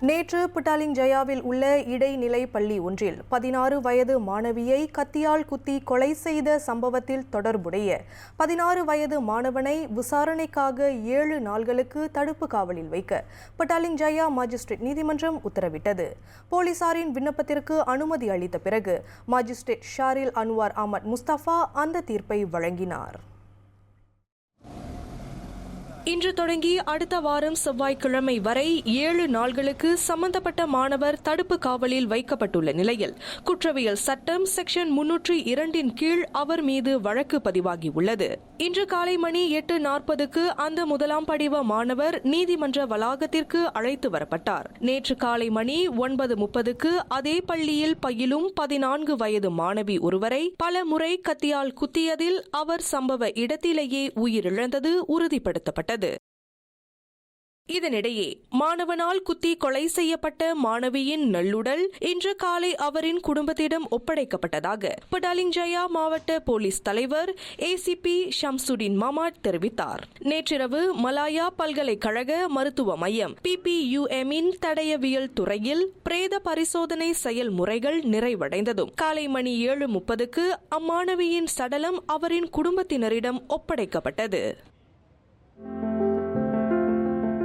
நேற்று பிட்டாலிங் ஜயாவில் உள்ள இடைநிலை பள்ளி ஒன்றில் பதினாறு வயது மாணவியை கத்தியால் குத்தி கொலை செய்த சம்பவத்தில் தொடர்புடைய பதினாறு வயது மாணவனை விசாரணைக்காக ஏழு நாள்களுக்கு தடுப்பு காவலில் வைக்க பிட்டாலிங் ஜயா மாஜிஸ்ட்ரேட் நீதிமன்றம் உத்தரவிட்டது. போலீசாரின் விண்ணப்பத்திற்கு அனுமதி அளித்த பிறகு magistrate Sharil Anwar Ahmad Mustafa அந்த தீர்ப்பை வழங்கினார். இன்று தொடங்கி அடுத்த வாரம் செவ்வாய்க்கிழமை வரை ஏழு நாள்களுக்கு சம்பந்தப்பட்ட மாணவர் தடுப்பு காவலில் வைக்கப்பட்டுள்ள நிலையில் குற்றவியல் சட்டம் செக்ஷன் முன்னூற்று இரண்டின் கீழ் அவர் மீது வழக்கு பதிவாகியுள்ளது. இன்று காலை மணி எட்டு நாற்பதுக்கு அந்த முதலாம் படிவ மாணவர் நீதிமன்ற வளாகத்திற்கு அழைத்து வரப்பட்டார். நேற்று காலை மணி ஒன்பது முப்பதுக்கு அதே பள்ளியில் பயிலும் பதினான்கு வயது மாணவி ஒருவரை பல முறை கத்தியால் குத்தியதில் அவர் சம்பவ இடத்திலேயே உயிரிழந்தது உறுதிப்படுத்தப்பட்டது. இதனிடையே மாணவனால் குத்தி கொலை செய்யப்பட்ட மாணவியின் நல்லுடல் இன்று காலை அவரின் குடும்பத்திடம் ஒப்படைக்கப்பட்டதாக படாலிங்ஜயா மாவட்ட போலீஸ் தலைவர் ஏசிபி ஷம்சுடின் மாமாட் தெரிவித்தார். நேற்றிரவு மலாயா பல்கலைக்கழக மருத்துவ மையம் பிபியுஎம்மின் தடயவியல் துறையில் பிரேத பரிசோதனை செயல்முறைகள் நிறைவடைந்ததும் காலை மணி ஏழு முப்பதுக்கு அம்மாணவியின் சடலம் அவரின் குடும்பத்தினரிடம் ஒப்படைக்கப்பட்டது.